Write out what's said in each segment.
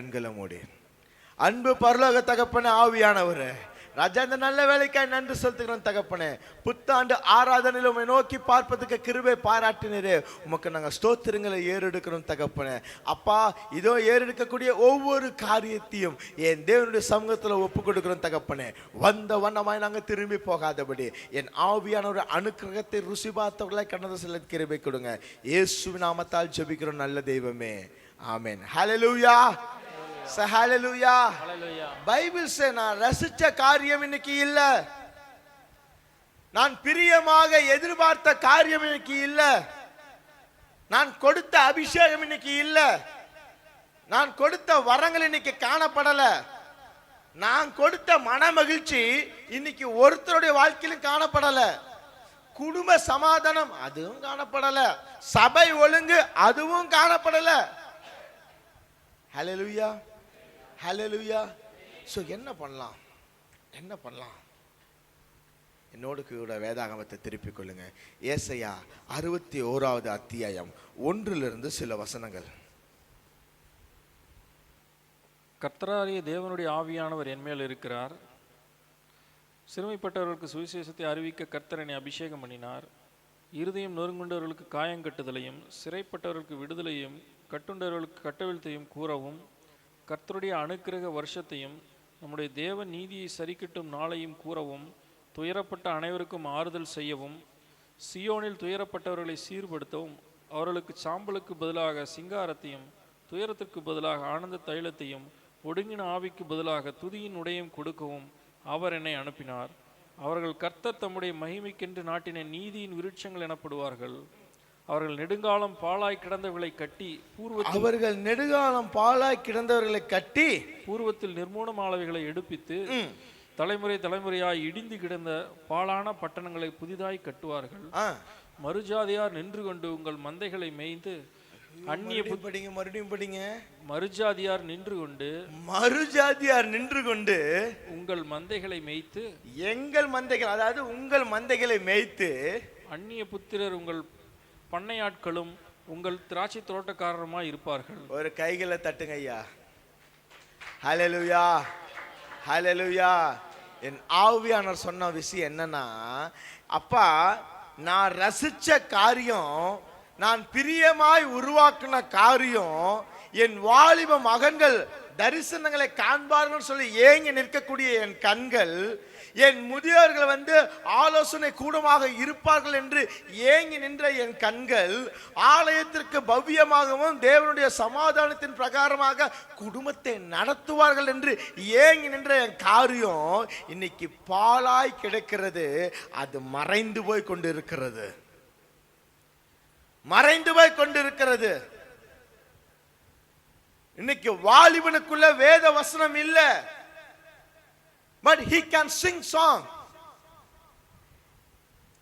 கண்களை மூடி. அன்பு பரலோக தகப்பன ஆவியானவர். ராஜா இந்த நல்ல வேலைக்காய் நன்றி செலுத்துகிறோம் தகப்பனே. புத்தாண்டு ஆராதனையில் உண்மை நோக்கி பார்ப்பதுக்கு கிருபை பாராட்டினரே. உமக்கு நாங்கள் ஸ்தோத்திரங்களை ஏறெடுக்கிறோம் தகப்பனே. அப்பா இதோ ஏறெடுக்கக்கூடிய ஒவ்வொரு காரியத்தையும் என் தேவனுடைய சமூகத்தில் ஒப்பு கொடுக்கிறோம் தகப்பனே. வந்த வண்ணமாய் நாங்கள் திரும்பி போகாதபடி என் ஆவியான ஒரு அனுக்கிரகத்தை ருசி பார்த்தவர்களாய் கண்ணத சில கிருபை கொடுங்க. இயேசு நாமத்தால் ஜெபிக்கிறோம் நல்ல தெய்வமே. ஆமேன். ஹலலூயா ச ஹalleluya பைபிள் சே நான் ரசிச்ச காரியம் இன்னைக்கு இல்ல. நான் பிரியமாக எதிர்பார்த்த காரியம் இன்னைக்கு இல்ல. நான் கொடுத்த அபிஷேகம் இன்னைக்கு இல்ல. நான் கொடுத்த வரங்கள் இன்னைக்கு காணப்படல. நான் கொடுத்த மன மகிழ்ச்சி இன்னைக்கு ஒருத்தருடைய வாழ்க்கையிலும் காணப்படல. குடும்ப சமாதானம் அதுவும் காணப்படல. சபை ஒழுங்கு அதுவும் காணப்படல. ஹalleluya ஹலலுயா ஸோ என்ன பண்ணலாம்? என்ன பண்ணலாம்? என்னோடு கூட வேதாகமத்தை திருப்பிக் கொள்ளுங்க. ஏசையா அறுபத்தி ஓராவது அத்தியாயம் ஒன்றிலிருந்து சில வசனங்கள். கர்த்தராரிய தேவனுடைய ஆவியானவர் என்மேல் இருக்கிறார். சிறுமைப்பட்டவர்களுக்கு சுவிசேஷத்தை அறிவிக்க கர்த்தர் என்னை அபிஷேகம் பண்ணினார். இருதயம் நொறுங்குண்டவர்களுக்கு காயங்கட்டுதலையும் சிறைப்பட்டவர்களுக்கு விடுதலையும் கட்டுண்டவர்களுக்கு கட்டவிழ்த்தையும் கூறவும் கர்த்தருடைய அனுக்கிரக வருஷத்தையும் நம்முடைய தேவ நீதியை சரிக்கட்டும் நாளையும் கூறவும் துயரப்பட்ட அனைவருக்கும் ஆறுதல் செய்யவும் சியோனில் துயரப்பட்டவர்களை சீர்படுத்தவும் அவர்களுக்கு சாம்பலுக்கு பதிலாக சிங்காரத்தையும் துயரத்திற்கு பதிலாக ஆனந்த தைலத்தையும் ஒடுங்கின ஆவிக்கு பதிலாக துதியின் உடையும் கொடுக்கவும் அவர் என்னை அனுப்பினார். அவர்கள் கர்த்தர் தம்முடைய மகிமைக்கென்று நாட்டின நீதியின் விருட்சங்கள் எனப்படுவார்கள். அவர்கள் நெடுங்காலம் பாழாய் கிடந்தவர்களை கட்டி பூர்வத்தில் அவர்கள் நெடுகாலம் பாழாய் கிடந்தவர்களை கட்டி பூர்வத்தில் நிர்மூலமானவைகளை எடுப்பித்து தலைமுறை தலைமுறையாய் இடிந்து கிடந்த பாழான பட்டணங்களை புதிதாய் கட்டுவார்கள். மறுஜாதியார் நின்று கொண்டு உங்கள் மந்தைகளை மேய்ந்து அந்நிய படிங்க மறுபடியும் படிங்க. மறுஜாதியார் நின்று கொண்டு மறுஜாதியார் நின்று கொண்டு உங்கள் மந்தைகளை மேய்த்து எங்கள் மந்தைகள் அதாவது உங்கள் மந்தைகளை மேய்த்து அந்நிய புத்திரர் உங்கள் பண்ணையாட்களும் உங்கள் திராட்சை தோட்டக்காரருமாய் இருப்பார்கள். ஒரு கைகளை தட்டுங்க ஐயா. ஹலலுயா ஹலலுயா என் ஆவியானர் சொன்ன விஷயம் என்னன்னா அப்பா நான் ரசிச்ச காரியம் நான் பிரியமாய் உருவாக்கின காரியம் என் வாலிப மகன்கள் தரிசனங்களை காண்பார்கள் சொல்லி ஏங்கி நிற்கக்கூடிய என் கண்கள் என் முதியோர்கள் வந்து ஆலோசனை கூடமாக இருப்பார்கள் என்று ஏங்கி நின்ற என் கண்கள் ஆலயத்திற்கு பவ்யமாகவும் தேவனுடைய சமாதானத்தின் பிரகாரமாக குடும்பத்தை நடத்துவார்கள் என்று ஏங்கி நின்ற என் காரியம் இன்னைக்கு பாலாய் கிடக்கிறது. அது மறைந்து போய் கொண்டிருக்கிறது. மறைந்து போய் கொண்டிருக்கிறது. இன்னைக்கு வாலிபனுக்குள்ள வேத வசனம் இல்ல. But he can sing song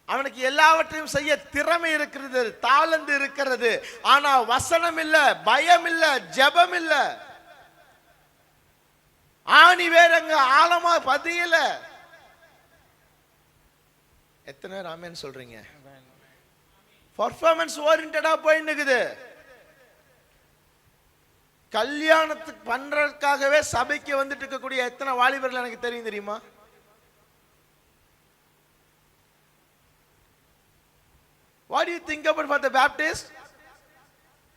அவனுக்கு எல்லாவற்றையும் செய்ய திறமை இருக்கிறது தாளந்து இருக்கிறது. ஆனா வசனம் இல்ல பயம் இல்ல ஜெபம் இல்ல. ஆணி வேறங்க ஆழமா பதியல. எத்தனை பேர் ஆமேன்னு சொல்றீங்க? பர்ஃபார்மன்ஸ் ஓரியன்டா போயின்னு இருக்குது. கல்யாணத்துக்கு பண்றதுக்காகவே சபைக்கு வந்துட்டு இருக்கக்கூடிய எத்தனை வாலிபர்கள் எனக்கு தெரியும் தெரியுமா what you think about for the baptist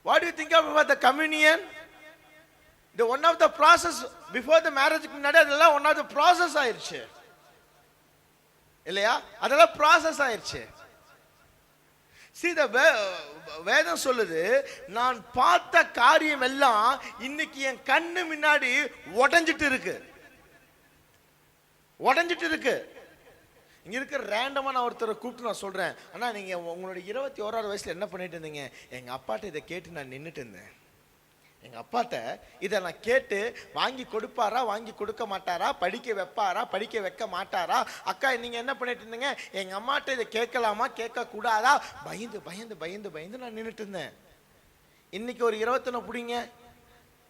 what you think about for the communion இது one of the process before the மேரேஜ்க்கு முன்னாடி அதெல்லாம் ஒன் ஆஃப் த ப்ராசஸ் ஆயிடுச்சு இல்லையா அதெல்லாம் ப்ராசஸ் ஆயிடுச்சு சீத வே- வேதம் சொல்லுது நான் பார்த்த காரியம் எல்லாம் இன்னைக்கு என் கண்ணு முன்னாடி உடஞ்சிட்டு இருக்கு உடஞ்சிட்டு இருக்கு இங்க இருக்கிற ரேண்டமா நான் ஒருத்தரை கூப்பிட்டு நான் சொல்றேன். ஆனால் நீங்க உங்களுடைய இருபத்தி ஓராறு வயசுல என்ன பண்ணிட்டு இருந்தீங்க? எங்க அப்பாட்ட இதை கேட்டு நான் நின்றுட்டு இருந்தேன். எங்கள் அப்பாட்ட இதை நான் கேட்டு வாங்கி கொடுப்பாரா வாங்கி கொடுக்க மாட்டாரா படிக்க வைப்பாரா படிக்க வைக்க மாட்டாரா? அக்கா நீங்கள் என்ன பண்ணிட்டு இருந்தீங்க? எங்கள் அம்மாட்ட இதை கேட்கலாமா கேட்கக்கூடாதா? பயந்து பயந்து பயந்து பயந்து நான் நின்றுட்டு இருந்தேன். இன்னைக்கு ஒரு இருபத்தொன்னு பிடிங்க.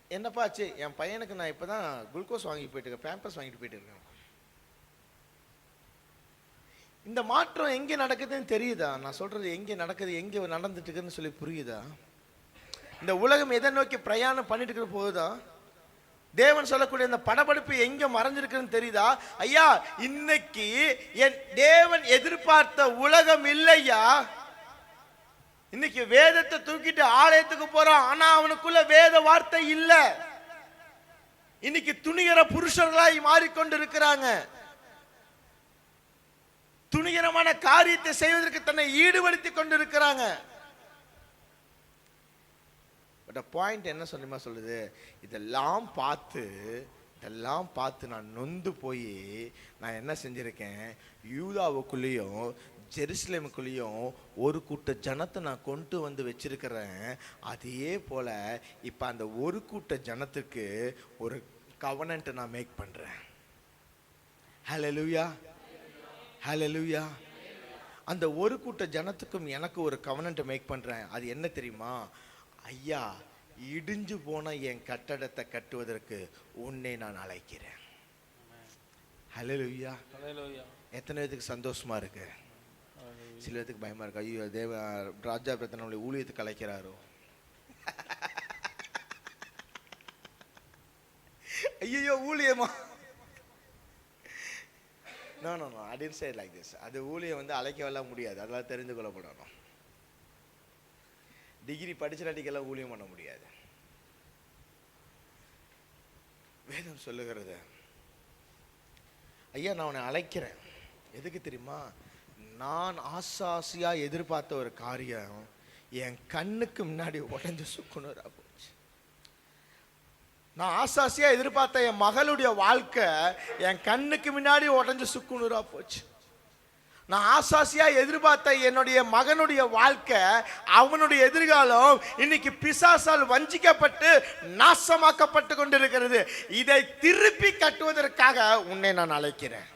என்னப்பா ஆச்சு? என் பையனுக்கு நான் இப்போ தான் குளுக்கோஸ் வாங்கி போயிட்டு இருக்கேன் வாங்கிட்டு போயிட்டு இருக்கேன். இந்த மாற்றம் எங்கே நடக்குதுன்னு தெரியுதா? நான் சொல்கிறது எங்கே நடக்குது எங்கே நடந்துட்டுருக்குன்னு சொல்லி புரியுதா? இந்த உலகம் எதை நோக்கி பிரயாணம் பண்ணிட்டு இருக்கிற போகுதா தேவன் சொல்லக்கூடிய இந்த படபடப்பு எங்க மறைஞ்சிருக்குன்னு தெரியுதா? ஐயா இன்னைக்கு என் தேவன் எதிர்பார்த்த உலகம் இல்லையா? இன்னைக்கு வேதத்தை தூக்கிட்டு ஆலயத்துக்கு போறான் ஆனா அவனுக்குள்ள வேத வார்த்தை இல்ல. இன்னைக்கு துணிகர புருஷர்களாய் மாறிக்கொண்டு இருக்கிறாங்க துணிகரமான காரியத்தை செய்வதற்கு தன்னை ஈடுபடுத்தி கொண்டு இருக்கிறாங்க பட் பாயிண்ட் என்ன சொல்லுமா சொல்லுது? இதெல்லாம் பார்த்து இதெல்லாம் பார்த்து நான் நொந்து போய் நான் என்ன செஞ்சுருக்கேன்? யூதாவுக்குள்ளேயும் ஜெருசலேமுக்குள்ளேயும் ஒரு கூட்ட ஜனத்தை நான் கொண்டு வந்து வச்சிருக்கிறேன். அதே போல் இப்போ அந்த ஒரு கூட்ட ஜனத்துக்கு ஒரு கவனண்ட்டை நான் மேக் பண்ணுறேன் ஹalleluya ஹalleluya அந்த ஒரு கூட்ட ஜனத்துக்கும் எனக்கு ஒரு கவனண்ட்டை மேக் பண்ணுறேன் அது என்ன தெரியுமா? ஐயா இடிஞ்சு போன என் கட்டடத்தை கட்டுவதற்கு உன்னை நான் அழைக்கிறேன். ஹalleluya. எத்தனை பேத்துக்கு சந்தோஷமா இருக்கு? சில பேத்துக்கு பயமா இருக்கு. ஐயோ தேவ ராஜா பிரதன் நம்மளை ஊழியத்துக்கு அழைக்கிறாரோ? ஐயோ ஊழியமா? No no no I didn't say like this அது ஊழியம் வந்து அழைக்கவெல்லாம் முடியாது. அதெல்லாம் தெரிந்து கொள்ளப்படணும். டிகிரி படிச்சிடாட்டிக்கெல்லாம் ஊழியம் பண்ண முடியாது. வேதம் சொல்லுகிறது. ஐயா நான் உன்னை அழைக்கிறேன். எதுக்கு தெரியுமா? நான் ஆசாசியாக எதிர்பார்த்த ஒரு காரியம் என் கண்ணுக்கு முன்னாடி உடஞ்சு சுக்குனராக போச்சு. நான் ஆசாசியாக எதிர்பார்த்த என் மகளுடைய வாழ்க்கை என் கண்ணுக்கு முன்னாடி உடஞ்சு சுக்குனராக போச்சு. நான் ஆசாசியா எதிர்பார்த்த என்னுடைய மகனுடைய வாழ்க்கை அவனுடைய எதிர்காலம் இன்னைக்கு பிசாசால் வஞ்சிக்கப்பட்டு நாசமாக்கப்பட்டு கொண்டிருக்கிறது. இதை திருப்பி கட்டுவதற்காக உன்னை நான் அழைக்கிறேன்.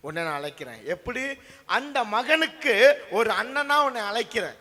உன்னை நான் அழைக்கிறேன். எப்படி? அந்த மகனுக்கு ஒரு அண்ணனா உன்னை அழைக்கிறேன்.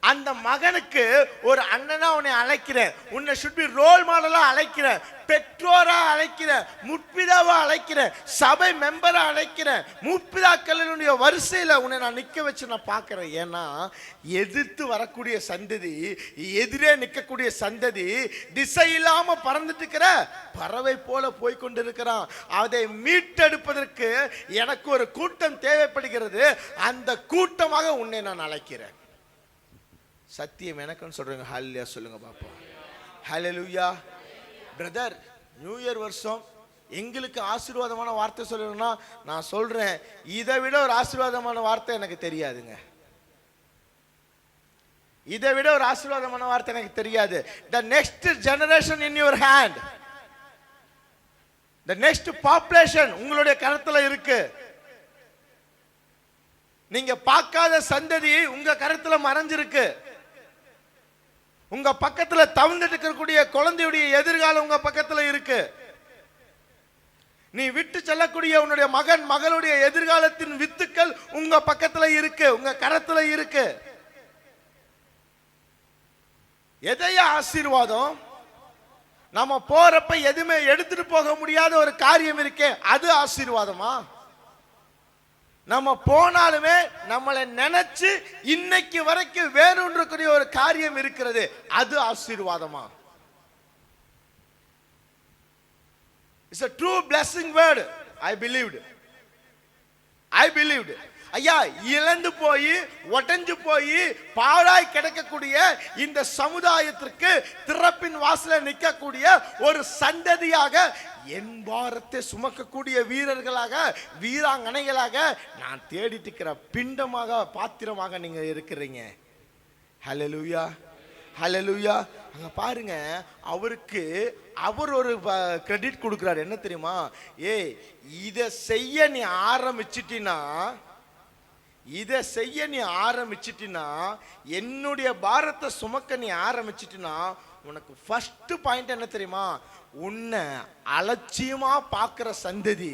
அந்த மகனுக்கு ஒரு அண்ணனா உன்னை அழைக்கிறேன். உன்னை சுற்றி ரோல் மாடலா அழைக்கிறேன். பெற்றோரா அழைக்கிறேன். முற்பிதாவா அழைக்கிறேன். சபை மெம்பரா அழைக்கிறேன். முற்பிதாக்களினுடைய வரிசையில உன்னை நான் நிக்க வச்சு நான் பார்க்குறேன். ஏன்னா எதிர்த்து வரக்கூடிய சந்ததி எதிரே நிற்கக்கூடிய சந்ததி திசை இல்லாம பறந்துட்டு இருக்கிற பறவை போல போய் கொண்டிருக்கிறான் அதை மீட்டெடுப்பதற்கு எனக்கு ஒரு கூட்டம் தேவைப்படுகிறது. அந்த கூட்டமாக உன்னை நான் அழைக்கிறேன். சத்தியம் எனக்குன்னு சொல்றீங்க. ஹாலியா சொல்லுங்க பாப்போம் ஹalleluya பிரதர் நியூ இயர் வருஷம் எங்களுக்கு ஆசீர்வாதமான வார்த்தை சொல்லணும்னா நான் சொல்றேன். இதை விட ஒரு ஆசீர்வாதமான வார்த்தை எனக்கு தெரியாதுங்க. இதை விட ஒரு ஆசீர்வாதமான வார்த்தை எனக்கு தெரியாது. The next generation in your hand the next population உங்களுடைய கருத்தில் இருக்கு. நீங்க பார்க்காத சந்ததி உங்க கருத்துல மறைஞ்சிருக்கு. உங்க பக்கத்துல தவழ்ந்துட்டு இருக்கக்கூடிய குழந்தையுடைய எதிர்காலம் உங்க பக்கத்துல இருக்கு. நீ விட்டு செல்லக்கூடிய உன்னுடைய மகன் மகளுடைய எதிர்காலத்தின் வித்துக்கள் உங்க பக்கத்துல இருக்கு உங்க கரத்துல இருக்கு. எதைய ஆசீர்வாதம்? நம்ம போறப்ப எதுவுமே எடுத்துட்டு போக முடியாத ஒரு காரியம் இருக்கே அது ஆசீர்வாதமா? நம்ம போனாலுமே நம்மளை நினைச்சு இன்னைக்கு வரைக்கும் வேணுன்றக்கூடிய ஒரு காரியம் இருக்கிறது. அது ஆசீர்வாதமா? It's a true blessing word I believed I believed ஐயா இழந்து போய் ஒட்டஞ்சு போய் பாழாய் கிடக்கக்கூடிய இந்த சமுதாயத்திற்கு திறப்பின் வாசல நிற்கக்கூடிய ஒரு சந்ததியாக என் பாரத்தை சுமக்கக்கூடிய வீரர்களாக வீராங்கனைகளாக நான் தேடிட்டு இருக்கிற பிண்டமாக பாத்திரமாக நீங்க இருக்கிறீங்க. ஹalleluya ஹalleluya அங்க பாருங்க அவருக்கு அவர் ஒரு கிரெடிட் கொடுக்குறாரு. என்ன தெரியுமா? ஏய் இதை செய்ய நீ ஆரம்பிச்சிட்டினா இதை செய்ய நீ ஆரம்பிச்சிட்டினா என்னுடைய பாரத்தை சுமக்க நீ ஆரம்பிச்சிட்டினா உனக்கு ஃபர்ஸ்ட் பாயிண்ட் என்ன தெரியுமா? உன்னை அலட்சியமா பார்க்குற சந்ததி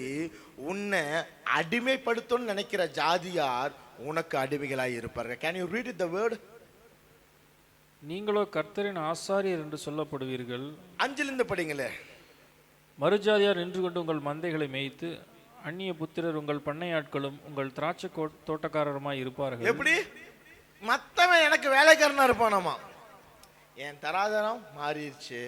உன்னை அடிமைப்படுத்தணும்னு நினைக்கிற ஜாதியார் உனக்கு அடிமைகளாய் இருப்பார்கள். Can you read the word நீங்களோ கர்த்தரின் ஆசாரியர் என்று சொல்லப்படுவீர்கள். அஞ்சிலிருந்து படிங்களே. மறுஜாதியார் நின்று கொண்டு உங்கள் மந்தைகளை மேய்த்து அந்நிய புத்திரர் உங்கள் பண்ணையாட்களும் உங்கள் திராட்சை தோட்டக்காரருமாய் இருப்பார்கள். எப்படி? மத்தவன் எனக்கு வேலைக்காரனா இருப்பானாமா? என் தராதரம் மாறிடுச்சு.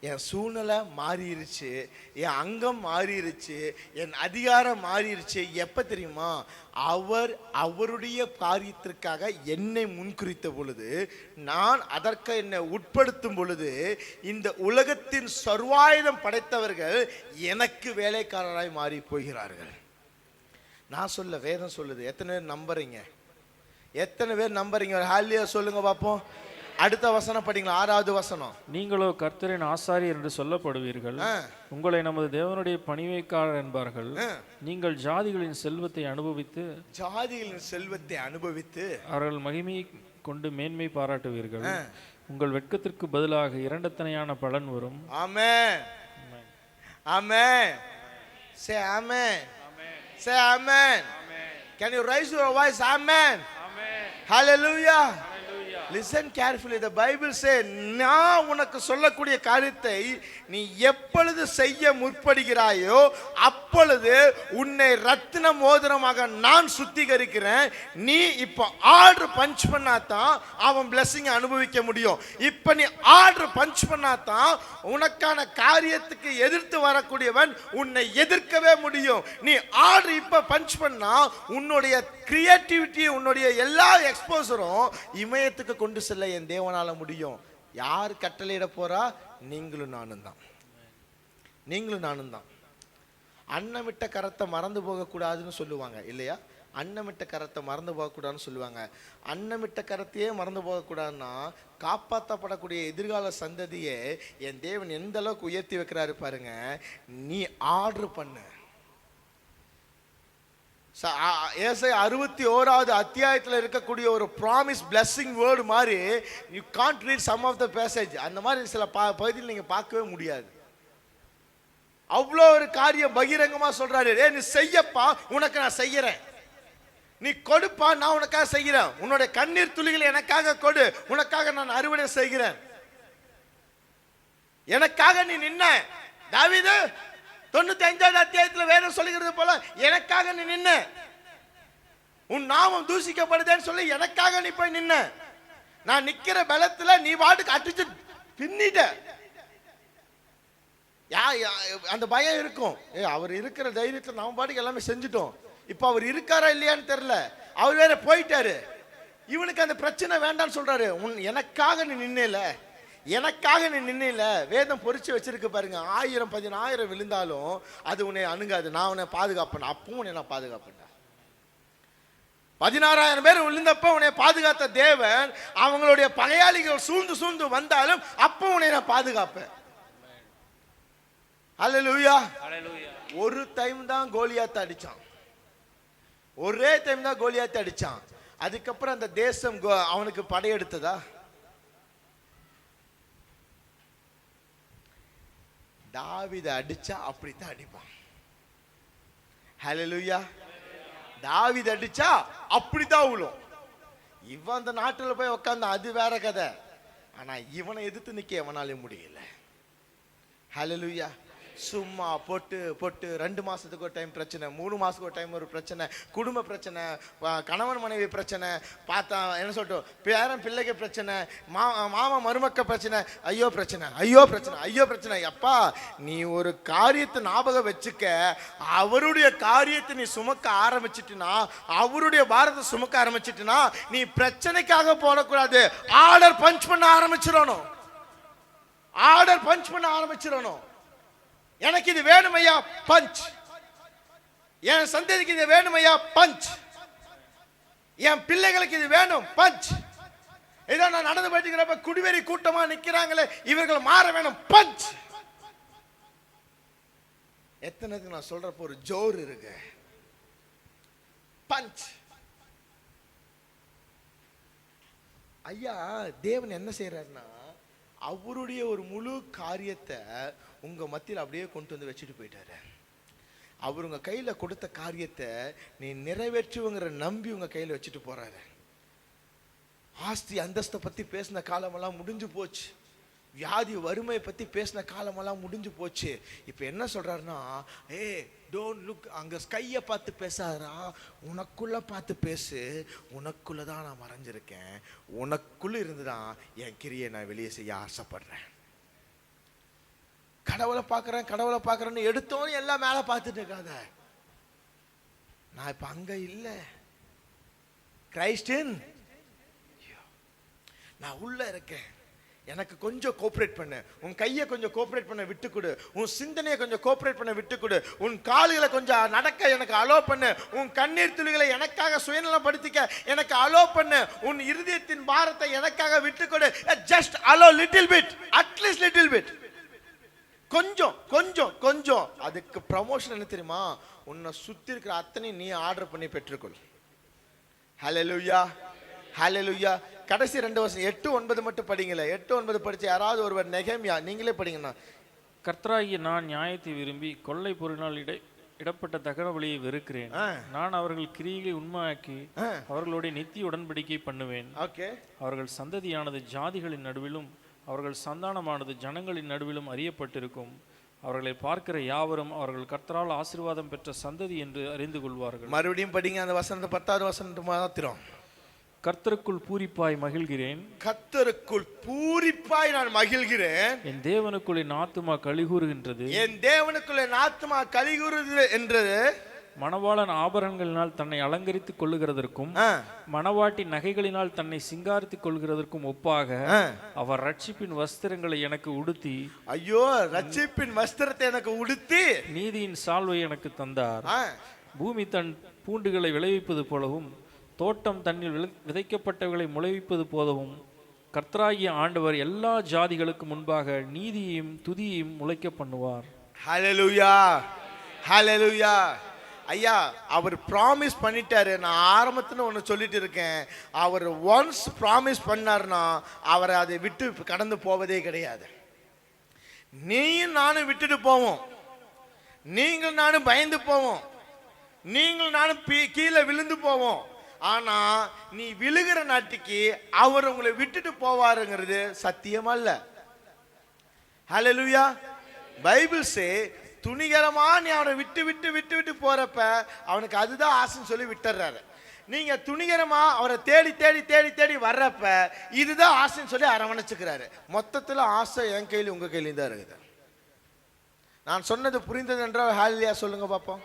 என் சூழ்நிலை மாறிடுச்சு என் அங்கம் மாறிடுச்சு என் அதிகாரம் மாறிடுச்சு எப்போ தெரியுமா? அவர் அவருடைய காரியத்திற்காக என்னை முன்குறித்த பொழுது நான் அதற்கு என்னை உட்படுத்தும் பொழுது இந்த உலகத்தின் சர்வாயுதம் படைத்தவர்கள் எனக்கு வேலைக்காரராய் மாறி போகிறார்கள் நான் சொல்ல வேதம் சொல்லுது. எத்தனை பேர் நம்புறீங்க? எத்தனை பேர் நம்புறீங்க? ஒரு ஹாலியா சொல்லுங்க பார்ப்போம். அடுத்த வசனம் படிங்களா ஆறாவது வசனம். நீங்களோ கர்த்தரின் ஆசாரியர் என்று சொல்லப்படுவீர்கள். உங்களை நமது தேவனுடைய பணிவைக்காரர் என்பார்கள். நீங்கள் ஜாதிகளின் செல்வத்தை அனுபவித்து ஜாதிகளின் செல்வத்தை அனுபவித்து அவர்கள் மகிமையை கொண்டு மேன்மை பாராட்டுவீர்கள். உங்கள் வெட்கத்திற்கு பதிலாக இரண்டத்தனையான பலன் வரும். ஆமென். ஆமென். Say amen. Say amen. Can you raise your voice amen. Hallelujah. Listen carefully the Bible say நான் உனக்கு சொல்லக்கூடிய காரியத்தை நீ எப்பொழுது செய்ய முற்படுகிறாயோ அப்பொழுது உன்னை ரத்தின மோதிரமாக நான் சுத்திகரிக்கிறேன். நீ இப்போ ஆர்டர் பஞ்ச் பண்ணாதான் அவன் பிளஸ்ஸிங்கை அனுபவிக்க முடியும். இப்போ நீ ஆர்டர் பஞ்ச் பண்ணாதான் உனக்கான காரியத்துக்கு எதிர்த்து வரக்கூடியவன் உன்னை எதிர்க்கவே முடியும். நீ ஆர்டர் இப்போ பஞ்ச் பண்ணா உன்னுடைய கிரியேட்டிவிட்டி உன்னுடைய எல்லா எக்ஸ்போசரும் இமயத்துக்கு கொண்டு செல்ல என் தேவனால் முடியும். யார் கட்டளையிட போறா? நீங்களும் நானும் தான். நீங்களும் நானும் தான். அன்னமிட்ட கரத்தை மறந்து போகக்கூடாதுன்னு சொல்லுவாங்க இல்லையா? அன்னமிட்ட கரத்தை மறந்து போகக்கூடாதுன்னு சொல்லுவாங்க. அன்னமிட்ட கரத்தையே மறந்து போகக்கூடாதுன்னா காப்பாற்றப்படக்கூடிய எதிர்கால சந்ததியை என் தேவன் எந்த அளவுக்கு உயர்த்தி வைக்கிறாரு பாருங்க நீ ஆர்டர் பண்ணு. ஏசை அறுபத்தி ஓராவது அத்தியாயத்தில் இருக்கக்கூடிய ஒரு ப்ராமிஸ் பிளஸ்ஸிங் வேர்டு மாதிரி you can't read some of the passage அந்த மாதிரி சில பா பகுதியில் நீங்கள் பார்க்கவே முடியாது. அவ்வளோ ஒரு காரியம் பகிரங்கமாக சொல்கிறாரு ஏ நீ செய்யப்பா உனக்கு நான் செய்கிறேன் நீ கொடுப்பா நான் உனக்காக செய்கிறேன் உன்னுடைய கண்ணீர் துளிகளை எனக்காக கொடு. உனக்காக நான் அறுவடை செய்கிறேன். எனக்காக நீ நின்ன. தாவிது தொண்ணூத்தி அஞ்சாவது அத்தியாயத்தில் வேதம் சொல்லுகிறது போல எனக்காக நீ நின்ன. உன் நாமம் தூசிக்கப்படுதேன்னு சொல்லி எனக்காக நீ போய் நின்ன. நான் நிக்கிற பலத்துல நீ பாட்டுக்கு அடிச்சு பின்னிட்ட யா அந்த பயம் இருக்கும். ஏ அவர் இருக்கிற தைரியத்தில் நம்ம பாட்டுக்கு எல்லாமே செஞ்சுட்டோம். இப்போ அவர் இருக்காரா இல்லையான்னு தெரில அவர் வேற போயிட்டாரு. இவனுக்கு அந்த பிரச்சனை வேண்டாம்னு சொல்றாரு. உன் எனக்காக நீ நின்னேல. எனக்காக நீ நின்னேல வேதம் பொறிச்சு வச்சிருக்கு பாருங்க. ஆயிரம் பதினாயிரம் விழுந்தாலும் அது உன்னை அணுகாது. நான் உன்னை பாதுகாப்பேன். அப்பவும் உன்னை நான் பாதுகாப்பேன்டா. பதினாறாயிரம் பேர் விழுந்தப்ப உன்னை பாதுகாத்த தேவன் அவங்களுடைய பகையாளிகள் சூழ்ந்து சூழ்ந்து வந்தாலும் அப்போ உன்னை நான் பாதுகாப்பேன். அல்லேலூயா ஒரு டைம் தான் கோலியாத்தை அடிச்சான். ஒரே டைம் தான் கோலியாத்தை அடிச்சான். அதுக்கப்புறம் அந்த தேசம் அவனுக்கு படையெடுத்ததா? தாவித அடிச்சா அப்படித்தான் அடிப்பான். ஹalleluya தாவித அடிச்சா அப்படித்தான் விழும். இவன் அந்த நாட்டில் போய் உட்கார்ந்து அது வேற கதை. ஆனா இவனை எதிர்த்து நிக்க எவனாலையும் முடியல. ஹalleluya சும்மா பொட்டு பொட்டு ரெண்டு மாசத்துக்கு ஒரு டைம் பிரச்சனை மூணு மாசத்துக்கு ஒரு டைம் ஒரு பிரச்சனை குடும்ப பிரச்சனை கணவன் மனைவி பிரச்சனை பார்த்தா என்ன சொல்லட்டும்? பேரன் பிள்ளைக்கு பிரச்சனை மா மாமா மருமக்க பிரச்சனை ஐயோ பிரச்சனை ஐயோ பிரச்சனை ஐயோ பிரச்சனை. அப்பா நீ ஒரு காரியத்தை ஞாபகம் வச்சுக்க அவருடைய காரியத்தை நீ சுமக்க ஆரம்பிச்சிட்டுனா அவருடைய பாரத்தை சுமக்க ஆரம்பிச்சிட்டுனா நீ பிரச்சனைக்காக போடக்கூடாது. ஆர்டர் பஞ்ச் பண்ண ஆரம்பிச்சிடணும். ஆர்டர் பஞ்ச் பண்ண ஆரம்பிச்சிடணும். எனக்கு இது வேணுமையா? பஞ்ச் என் சந்ததிக்கு இது வேணுமையா? பஞ்ச் என் பிள்ளைகளுக்கு இது வேணும்? பஞ்ச் இதான் நான் நடந்து போயிட்டு இருக்கிறப்ப குடிவெறி கூட்டமா நிக்கிறாங்களே இவர்கள் மாற வேணும்? பஞ்ச் எத்தனைக்கு நான் சொல்றப்ப ஒரு ஜோர் இருக்கு. பஞ்ச் ஐயா தேவன் என்ன செய்யறாருன்னா அவருடைய ஒரு முழு காரியத்தை உங்கள் மத்தியில் அப்படியே கொண்டு வந்து வச்சுட்டு போயிட்டாரு. அவர் உங்க கையில் கொடுத்த காரியத்தை நீ நிறைவேற்றுவங்கிற நம்பி உங்கள் கையில் வச்சுட்டு போகிறாரு ஆஸ்தி அந்தஸ்தை பற்றி பேசின காலமெல்லாம் முடிஞ்சு போச்சு. வியாதி வறுமையை பற்றி பேசின காலமெல்லாம் முடிஞ்சு போச்சு. இப்போ என்ன சொல்கிறாருன்னா ஏ டோன்ட் லுக் அங்கே ஸ்கையை பார்த்து பேசாதரா உனக்குள்ள பார்த்து பேசு. உனக்குள்ள தான் நான் மறைஞ்சிருக்கேன். உனக்குள்ளே இருந்து தான் என் கிரியை நான் வெளியே செய்ய ஆசைப்படுறேன். கடவுளை பார்க்குறேன் கடவுளை பார்க்குறேன்னு எடுத்தோன்னு எல்லாம் மேலே பார்த்துட்டு இருக்காத. நான் இப்போ அங்கே இல்லை. கிரைஸ்டின் நான் உள்ளே இருக்கேன். எனக்கு கொஞ்சம் கோஆப்ரேட் பண்ணு. உன் கையை கொஞ்சம் கோஆப்ரேட் பண்ண விட்டு கொடு. உன் சிந்தனையை கொஞ்சம் கோஆப்ரேட் பண்ண விட்டு கொடு. உன் கால்களை கொஞ்சம் நடக்க எனக்கு அலோ பண்ணு. உன் கண்ணீர் துளிகளை எனக்காக சுயநலப்படுத்திக்க எனக்கு அலோ பண்ணு. உன் இருதயத்தின் பாரத்தை எனக்காக விட்டு கொடு. Just allow little bit at least little bit கொஞ்சம் கொஞ்சம் கொஞ்சம். அதுக்கு ப்ரமோஷன் என்ன தெரியுமா? உன்னை சுற்றி இருக்கிற அத்தனை நீ ஆர்டர் பண்ணி பெற்றுக்கொள். ஹalleluya ஹalleluya கடைசி ரெண்டு வருஷம் எட்டு ஒன்பது மட்டும் படிங்களே. எட்டு ஒன்பது படிச்சு யாராவது ஒருவர் நெகமியா நீங்களே படிங்கண்ணா கர்த்தராகிய நான் நியாயத்தை விரும்பி கொள்ளை பொருளினால் இடை இடப்பட்ட தகன வழியை வெறுக்கிறேன். நான் அவர்கள் கிரியைகளை உண்மையாக்கி. அவர்களுடைய நித்திய உடன்படிக்கை பண்ணுவேன். ஓகே. அவர்கள் சந்ததியானது ஜாதிகளின் நடுவிலும் அவர்கள் சந்தானமானது ஜனங்களின் நடுவிலும் அறியப்பட்டிருக்கும். அவர்களை பார்க்கிற யாவரும் அவர்கள் கர்த்தரால் ஆசீர்வாதம் பெற்ற சந்ததி என்று அறிந்து கொள்வார்கள். மறுபடியும் படிங்க அந்த வசனத்தை பத்தாவது வசனத்தை மாத்திரம். கர்த்தருக்குள் பூரிப்பாய் மகிழ்கிறேன். கத்தருக்குள் பூரிப்பாய் நான் மகிழ்கிறேன். என் தேவனுக்குள் என் ஆத்துமா கலிகூறுகின்றது என் தேவனுக்குள்ள என் ஆத்மா கலிகுறுது என்றது. மணவாளன் ஆபரணங்களினால் தன்னை அலங்கரித்துக் கொள்ளுகிறதற்கும் மணவாட்டி நகைகளினால் தன்னை சிங்காரித்துக் கொள்கிறதற்கும் ஒப்பாக. அவர் ரட்சிப்பின் வஸ்திரங்களை எனக்கு உடுத்தி ஐயோ ரட்சிப்பின் வஸ்திரத்தை எனக்கு உடுத்தி நீதியின் சால்வை எனக்கு தந்தார். பூமி தன் பூண்டுகளை விளைவிப்பது போலவும் தோட்டம் தன்னில் விதைக்கப்பட்டவர்களை விதைக்கப்பட்டவைகளை முளைவிப்பது போதவும் கர்த்தராகிய ஆண்டவர் எல்லா ஜாதிகளுக்கு முன்பாக நீதியையும் துதியையும் முளைக்க பண்ணுவார். ஹalleluya ஹalleluya ஐயா அவர் ப்ராமிஸ் பண்ணிட்டாரு. நான் ஆரம்பத்தில் ஒன்று சொல்லிட்டு இருக்கேன். அவர் ஒன்ஸ் ப்ராமிஸ் பண்ணார்னா அவர் அதை விட்டு கடந்து போவதே கிடையாது. நீயும் நானும் விட்டுட்டு போவோம். நீங்கள் நானும் பயந்து போவோம். நீங்கள் நானும் கீழே விழுந்து போவோம். ஆனா நீ விழுகிற நாட்டிக்கு அவர் உங்களை விட்டுட்டு போவாருங்கிறது சத்தியமல்ல ஹலலுயா பைபிள் சே துணிகரமா நீ அவனை விட்டு விட்டு விட்டு விட்டு போறப்ப அவனுக்கு அதுதான் ஆசைன்னு சொல்லி விட்டுறாரு. நீங்க துணிகரமா அவரை தேடி தேடி தேடி தேடி வர்றப்ப இதுதான் ஆசைன்னு சொல்லி அரவணைச்சுக்கிறாரு. மொத்தத்தில் ஆசை என் கையில உங்க கையிலையும் தான் இருக்குது. நான் சொன்னது புரிந்தது என்றால் ஹாலியா சொல்லுங்க பார்ப்போம்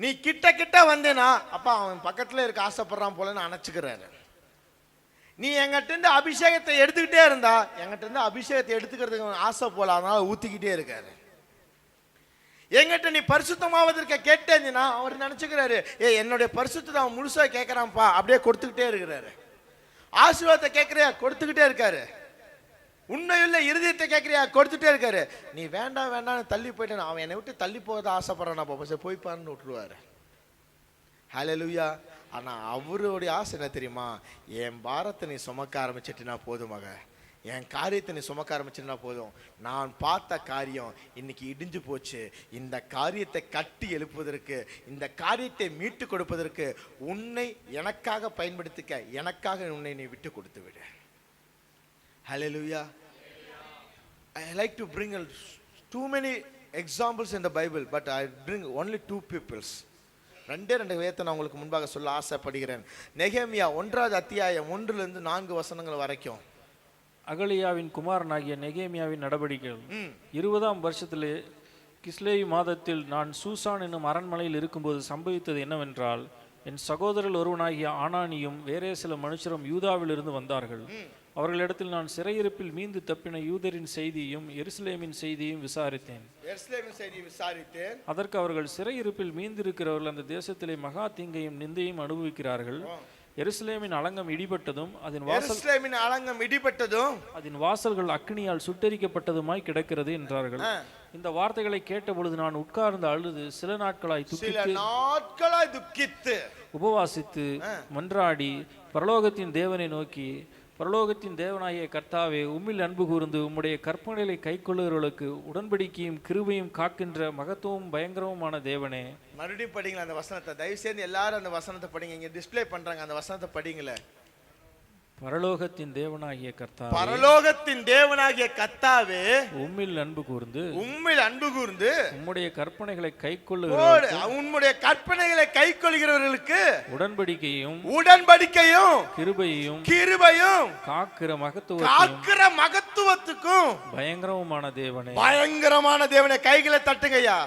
நீ கிட்ட கிட்ட வந்தேனா அப்பா அவன் பக்கத்தில் இருக்க ஆசைப்படுறான் போலன்னு அணைச்சிக்கிறாரு நீ எங்கிட்டேருந்து அபிஷேகத்தை எடுத்துக்கிட்டே இருந்தா எங்கிட்ட இருந்து அபிஷேகத்தை எடுத்துக்கிறதுக்கு ஆசை போல அதனால ஊத்திக்கிட்டே இருக்காரு. எங்கிட்ட நீ பரிசுத்தமாவதற்கு கேட்டேன்னா அவர் நினைச்சுக்கிறாரு ஏ என்னுடைய பரிசுத்தத்தை அவன் முழுசாக கேட்குறான்ப்பா அப்படியே கொடுத்துக்கிட்டே இருக்கிறாரு. ஆசீர்வாதத்தை கேட்குறியா கொடுத்துக்கிட்டே இருக்காரு. உண்மையுள்ள இருதயத்தை கேட்குறியா கொடுத்துட்டே இருக்காரு. நீ வேண்டாம் வேண்டாம்னு தள்ளி போயிட்டேன் அவன் என்னை விட்டு தள்ளி போகிறத ஆசைப்படுறான். பாப்பா சரி போய்ப்பான்னு விட்டுருவாரு. ஹலோ லூயா ஆனால் அவருடைய ஆசை என்ன தெரியுமா? என் பாரத்தை நீ சுமக்க ஆரம்பிச்சிட்டினா போதும் மக. என் காரியத்தை நீ சுமக்க ஆரம்பிச்சிட்டினா போதும். நான் பார்த்த காரியம் இன்னைக்கு இடிஞ்சு போச்சு. இந்த காரியத்தை கட்டி எழுப்புவதற்கு இந்த காரியத்தை மீட்டு கொடுப்பதற்கு உன்னை எனக்காக பயன்படுத்திக்க எனக்காக உன்னை நீ விட்டு கொடுத்து விடு. ஹalleluya I like to bring too many examples in the Bible, but I bring only two peoples. ரெண்டே ரெண்டு வேதத்தை நான் உங்களுக்கு முன்பாக சொல்ல ஆசைப்படுகிறேன். நெகேமியா ஒன்றாவது அத்தியாயம் ஒன்றிலிருந்து நான்கு வசனங்கள் வரைக்கும். அகலியாவின் குமாரனாகிய நெகேமியாவின் நடவடிக்கைகள். இருபதாம் வருஷத்திலே கிஸ்லேயு மாதத்தில் நான் சூசான் என்னும் அரண்மனையில் இருக்கும்போது சம்பவித்தது என்னவென்றால் என் சகோதரர் ஒருவனாகிய ஆனானியும் வேறே சில மனுஷரும் யூதாவிலிருந்து வந்தார்கள். அவர்களிடத்தில் நான் சிறையிருப்பில் மீண்டு தப்பின யூதரின் செய்தியையும் எருசலேமின் செய்தியையும் விசாரித்தேன். எருசலேமின் செய்தியை விசாரித்தேன். அதற்கு அவர்கள் சிறையிருப்பில் மீந்திருக்கிறவர்கள் அந்த தேசத்திலே மகா தீங்கையும் நிந்தையும் அனுபவிக்கிறார்கள். எருசலேமின் அலங்கம் இடிபட்டதும் அதன் வாசல் அலங்கம் இடிபட்டதும். அதன் வாசல்கள் அக்கினியால் சுட்டெரிக்கப்பட்டதுமாய் கிடக்கிறது என்றார்கள். இந்த வார்த்தைகளை கேட்டபொழுது நான் உட்கார்ந்து அழுது சில நாட்களாய் சில நாட்களாய் துக்கித்து. உபவாசித்து மன்றாடி பரலோகத்தின் தேவனை நோக்கி பரலோகத்தின் தேவனாகிய கர்த்தாவே உம்மில் அன்பு கூர்ந்து உம்முடைய கற்பனைகளை கைக்கொள்ளுகிறவர்களுக்கு உடன்படிக்கையும் கிருபையும் காக்கின்ற மகத்துவம் பயங்கரவுமான தேவனே. மறுபடியும் படிங்களேன் அந்த வசனத்தை. தயவு செய்து எல்லாரும் அந்த வசனத்தை படிங்க. இங்கே டிஸ்ப்ளே பண்ணுறாங்க அந்த வசனத்தை படிங்களேன். பரலோகத்தின் தேவனாகிய கர்த்தாவே பரலோகத்தின் தேவனாகிய கத்தாவே உம்மில் அன்பு கூர்ந்து உம்மில் அன்பு கூர்ந்து உம்முடைய கற்பனைகளை கைக்கொள்ளுகிற உம்முடைய கற்பனைகளை கைக்கொள்கிறவர்களுக்கு உடன்படிக்கையும் உடன்படிக்கையும் கிருபையும் கிருபையும் காக்கிற மகத்துவத்தையும் காக்கிற மகத்துவத்துக்கும் பயங்கரவுமான தேவனே. பயங்கரமான தேவனை. கைகளை தட்டுங்கய்யா.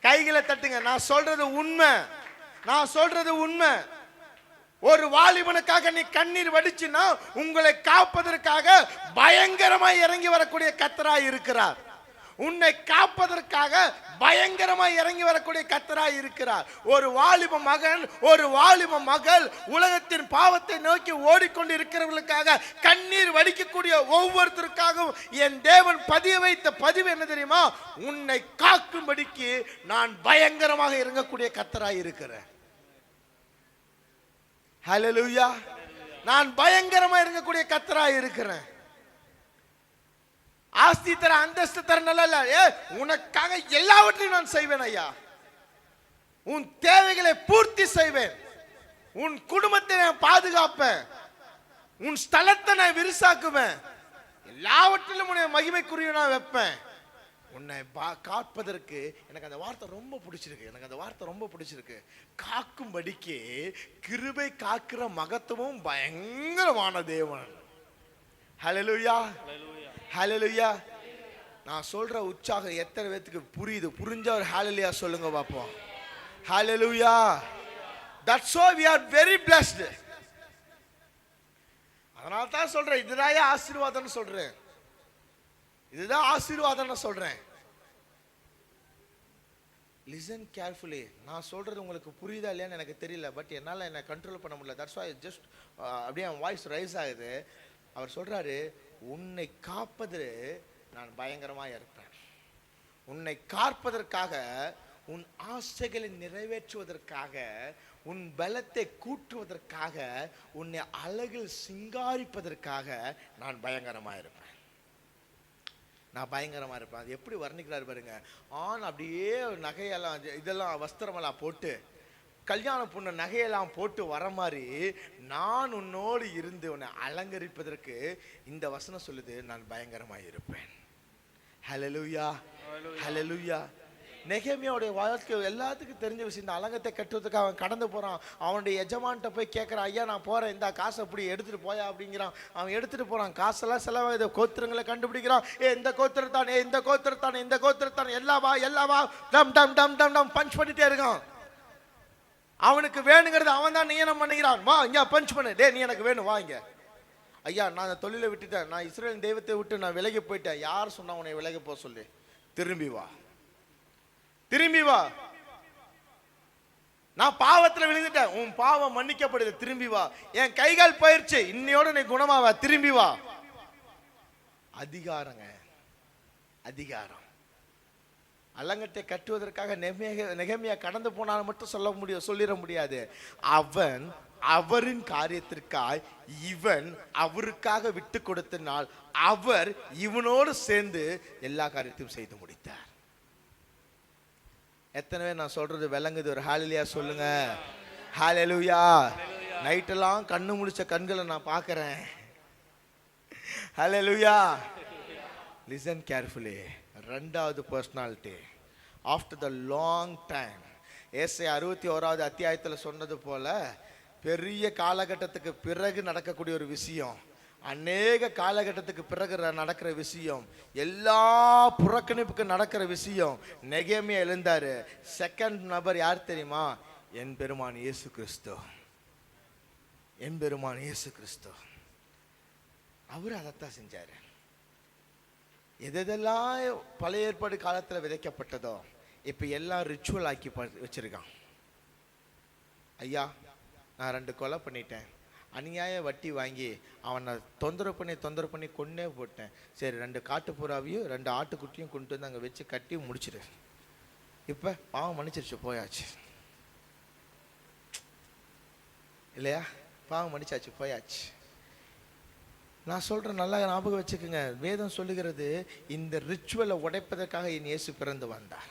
கைகளை தட்டுங்க. நான் சொல்றது உண்மை. நான் சொல்றது உண்மை. ஒரு வாலிபனுக்காக நீ கண்ணீர் வடிச்சுன்னா உங்களை காப்பதற்காக பயங்கரமாய் இறங்கி வரக்கூடிய கத்தராய் இருக்கிறார். உன்னை காப்பதற்காக பயங்கரமா இறங்கி வரக்கூடிய கத்தரா இருக்கிறார். ஒரு வாலிப மகன் ஒரு வாலிப மகள் உலகத்தின் பாவத்தை நோக்கி ஓடிக்கொண்டு இருக்கிறவர்களுக்காக கண்ணீர் வடிக்கக்கூடிய ஒவ்வொருத்தருக்காகவும் என் தேவன் பதிய வைத்த பதிவு என்ன தெரியுமா? உன்னை காக்கும்படிக்கு நான் பயங்கரமாக இறங்கக்கூடிய கத்தராய் இருக்கிறேன். ஹலலுயா நான் பயங்கரமா இருக்கக்கூடிய கத்தரா இருக்கிறேன். ஆஸ்தி தர அந்தஸ்து தர நல்ல ஏ உனக்காக எல்லாவற்றையும் நான் செய்வேன் ஐயா. உன் தேவைகளை பூர்த்தி செய்வேன். உன் குடும்பத்தை நான் பாதுகாப்பேன். உன் ஸ்தலத்தை நான் விரிசாக்குவேன். எல்லாவற்றிலும் உன்னை மகிமைக்குரிய நான் வைப்பேன். உன்னை பா- காப்பதற்கு எனக்கு அந்த வார்த்தை ரொம்ப பிடிச்சிருக்கு. எனக்கு அந்த வார்த்தை ரொம்ப பிடிச்சிருக்கு. காக்கும்படிக்கு கிருபை காக்கிற மகத்துவம் பயங்கரமான தேவன். ஹalleluya ஹalleluya நான் சொல்ற உற்சாகம் எத்தனை பேத்துக்கு புரியுது? புரிஞ்ச ஒரு ஹalleluya சொல்லுங்க பாப்போம். ஹalleluya that's so we are very blessed. அதனால தான் சொல்றேன். இதுதான் ஆசீர்வாதம்னு சொல்றேன். இதுதான் ஆசீர்வாதம்னு சொல்றேன். லிசன் கேர்ஃபுல்லி நான் சொல்றது உங்களுக்கு புரியுதா இல்லையான்னு எனக்கு தெரியல. பட் என்னால் என்னை கண்ட்ரோல் பண்ண முடியல. தட்ஸ் வாய் ஜஸ்ட் அப்படியே என் வாய்ஸ் ரைஸ் ஆகுது. அவர் சொல்றாரு உன்னை காப்பது நான் பயங்கரமாக இருப்பேன். உன்னை காப்பதற்காக உன் ஆசைகளை நிறைவேற்றுவதற்காக உன் பலத்தை கூட்டுவதற்காக உன்னை அழகில் சிங்காரிப்பதற்காக நான் பயங்கரமாக இருப்பேன். நான் பயங்கரமா இருப்பேன். அது எப்படி வர்ணிக்கிறாரு பாருங்க. ஆண் அப்படியே நகையெல்லாம் இது- இதெல்லாம் வஸ்திரமெல்லாம் போட்டு கல்யாண பொண்ணு நகையெல்லாம் போட்டு வர மாதிரி நான் உன்னோடு இருந்து உன்னை அலங்கரிப்பதற்கு இந்த வசனம் சொல்லுது நான் பயங்கரமா இருப்பேன். ஹalleluya ஹalleluya நெகமியாவுடைய வாழ்க்கை எல்லாத்துக்கும் தெரிஞ்ச விஷயம் இந்த அலங்கத்தை கட்டுறதுக்கு அவன் கடந்து போகிறான் அவனுடைய எஜமான்கிட்ட போய் கேட்குறான் ஐயா நான் போகிறேன் இந்த காசை அப்படி எடுத்துகிட்டு போயா? அப்படிங்கிறான். அவன் எடுத்துகிட்டு போகிறான் காசெல்லாம் செலவாகுது. கோத்திரங்களை கண்டுபிடிக்கிறான். ஏ இந்த கோத்திரத்தான் ஏ இந்த கோத்திரத்தான் இந்த கோத்திரத்தான் எல்லா வா எல்லா வா. டம் டம் டம் டம் டம் பஞ்ச் பண்ணிட்டே இருக்கான். அவனுக்கு வேணுங்கிறது அவன் தான் நியனம் பண்ணுகிறான். வா இங்கே பஞ்ச் பண்ணு. டே நீ எனக்கு வேணும். வாங்க ஐயா நான் அந்த தொழிலை விட்டுட்டேன். நான் இஸ்ரேல் தெய்வத்தை விட்டு நான் விலகி போயிட்டேன். யார் சொன்னா உன்னை விலகி போக சொல்லி? திரும்பி வா. திரும்பி வா. நான் பாவத்தில் விழுந்துட்டேன். உன் பாவம் மன்னிக்கப்படுது. திரும்பி வா. என் கைகால் போயிருச்சு. இன்னையோட நீ குணமாவா. திரும்பி வா. அதிகாரங்க. அதிகாரம். அல்லங்கட்டை கட்டுவதற்காக நெகேமியா நெகமையா கடந்து போனாலும் மட்டும் சொல்ல முடியும் சொல்லிட முடியாது. அவன் அவரின் காரியத்திற்காய் இவன் அவருக்காக விட்டு கொடுத்தனால் அவர் இவனோடு சேர்ந்து எல்லா காரியத்தையும் செய்து முடித்தார். எத்தனை பேர் நான் சொல்றது விளங்குது? ஒரு ஹாலிலியா சொல்லுங்க. ஹாலெலுயா நைட்டெல்லாம் கண்ணு முடிச்ச கண்களை நான் பார்க்கறேன். ஹலெலுயா லிசன் கேர்ஃபுல்லி ரெண்டாவது personality after the long time ஏசை அறுபத்தி ஓராவது அத்தியாயத்தில் சொன்னது போல பெரிய காலகட்டத்துக்கு பிறகு நடக்கக்கூடிய ஒரு விஷயம். அநேக காலகட்டத்துக்கு பிறகு நடக்கிற விஷயம் எல்லா புறக்கணிப்புக்கு நடக்கிற விஷயம் நெகேமியா எழுந்தாரு. செகண்ட் நபர் யார் தெரியுமா? என் பெருமான் இயேசு கிறிஸ்து. என் பெருமான் இயேசு கிறிஸ்து. அவர் அதைத்தான் செஞ்சார். எதெல்லாம் பழைய ஏற்பாடு காலத்தில் விதைக்கப்பட்டதோ இப்போ எல்லாம் ரிச்சுவல் ஆக்கி ப- வச்சிருக்கான். ஐயா நான் ரெண்டு கொலை பண்ணிட்டேன். அநியாய வட்டி வாங்கி அவனை தொந்தரவு பண்ணி தொந்தரவு பண்ணி கொண்டே போட்டேன். சரி ரெண்டு காட்டுப்புறாவையும் ரெண்டு ஆட்டுக்குட்டியும் கொண்டு வந்து அங்கே வச்சு கட்டி முடிச்சிடு. இப்போ பாவம் மன்னிச்சிருச்சு போயாச்சு. இல்லையா? பாவம் மன்னிச்சாச்சு போயாச்சு. நான் சொல்கிறேன் நல்லா ஞாபகம் வச்சுக்கோங்க. வேதம் சொல்லுகிறது இந்த ரிச்சுவலை உடைப்பதற்காக என் இயேசு பிறந்து வந்தார்.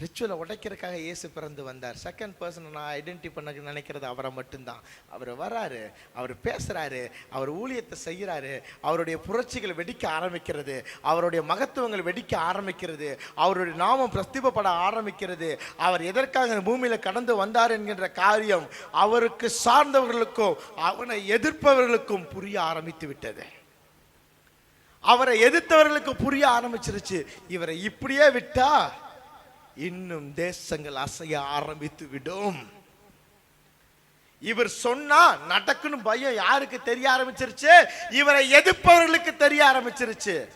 ரிச்சுவலை உடைக்கிறதுக்காக இயேசு பிறந்து வந்தார். செகண்ட் பர்சன் நான் ஐடென்டி பண்ண நினைக்கிறது அவரை மட்டும்தான். அவர் வராரு அவர் பேசுகிறாரு அவர் ஊழியத்தை செய்கிறாரு அவருடைய புரட்சிகள் வெடிக்க ஆரம்பிக்கிறது அவருடைய மகத்துவங்கள் வெடிக்க ஆரம்பிக்கிறது அவருடைய நாமம் பிரஸ்திபப்பட ஆரம்பிக்கிறது அவர் எதற்காக பூமியில் கடந்து வந்தார் என்கின்ற காரியம் அவருக்கு சார்ந்தவர்களுக்கும் அவனை எதிர்ப்பவர்களுக்கும் புரிய ஆரம்பித்து விட்டது. அவரை எதிர்த்தவர்களுக்கு புரிய ஆரம்பிச்சிருச்சு. இவரை இப்படியே விட்டா இன்னும் தேசங்கள் அசைய ஆரம்பித்து விடும். இவர் சொன்னா நடக்குன்னு பயம் யாருக்கு தெரிய ஆரம்பிச்சிருச்சு? இவரை எதிர்ப்பவர்களுக்கு தெரிய ஆரம்பிச்சிருச்சு.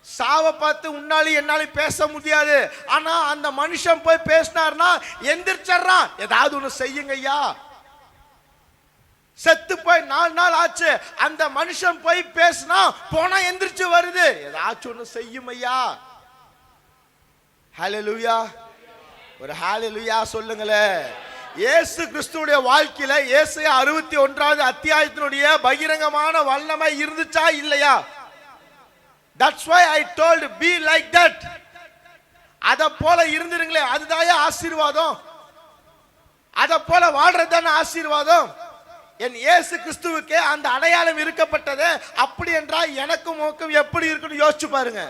சாவை பார்த்து உன்னாலே என்னாலும் பேச முடியாது. ஆனா அந்த மனுஷன் போய் பேசினார்னா எந்திரிச்சிடுறான். ஏதாவது ஒண்ணு செய்யுங்க ஐயா. செத்து போய் நாலு நாள் ஆச்சு. அந்த மனுஷன் போய் பேசினா போனா எந்திரிச்சு வருது. ஏதாச்சும் ஒண்ணு செய்யும் ஐயா. ஹalleluya ஒரு ஹாலலுயா சொல்லுங்களேன் இயேசு கிறிஸ்துவுடைய வாழ்க்கையில இயேசு அறுபத்தி ஒன்றாவது அத்தியாயத்தினுடைய பகிரங்கமான வல்லமை இருந்துச்சா இல்லையா? That's why I told be like that அத போல இருந்துருங்களே அதுதாயா ஆசீர்வாதம்? அத போல வாழ்றது தானே ஆசீர்வாதம்? என் இயேசு கிறிஸ்துவுக்கு அந்த அடையாளம் இருக்கப்பட்டது. அப்படி என்றால் எனக்கும் உனக்கும் எப்படி இருக்குன்னு யோசிச்சு பாருங்க.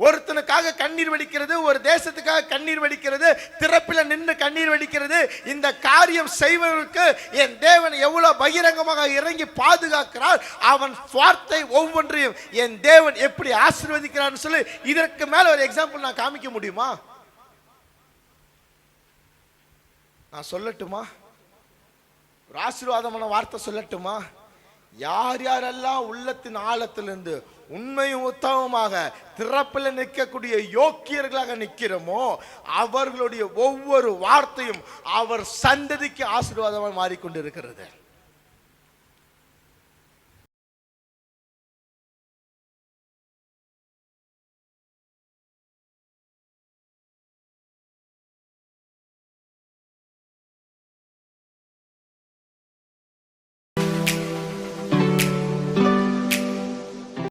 ஒருத்தனுக்காக கண்ணீர் வடிக்கிறது ஒரு தேசத்துக்காக கண்ணீர் வடிக்கிறது திறப்பில் நின்று கண்ணீர் வடிக்கிறது இந்த காரியம் செய்வதற்கு என் தேவன் எவ்வளோ பகிரங்கமாக இறங்கி பாதுகாக்கிறார் அவன் வார்த்தை ஒவ்வொன்றையும் என் தேவன் எப்படி ஆசீர்வதிக்கிறான்னு சொல்லி இதற்கு மேலே ஒரு எக்ஸாம்பிள் நான் காமிக்க முடியுமா? நான் சொல்லட்டுமா? ஒரு ஆசீர்வாதமான வார்த்தை சொல்லட்டுமா? யார் யாரெல்லாம் உள்ளத்தின் ஆழத்திலிருந்து உண்மையும் உத்தமமாக திறப்பில் நிற்கக்கூடிய யோக்கியர்களாக நிற்கிறோமோ அவர்களுடைய ஒவ்வொரு வார்த்தையும் அவர் சந்ததிக்கு ஆசீர்வாதமாக மாறிக்கொண்டிருக்கிறது.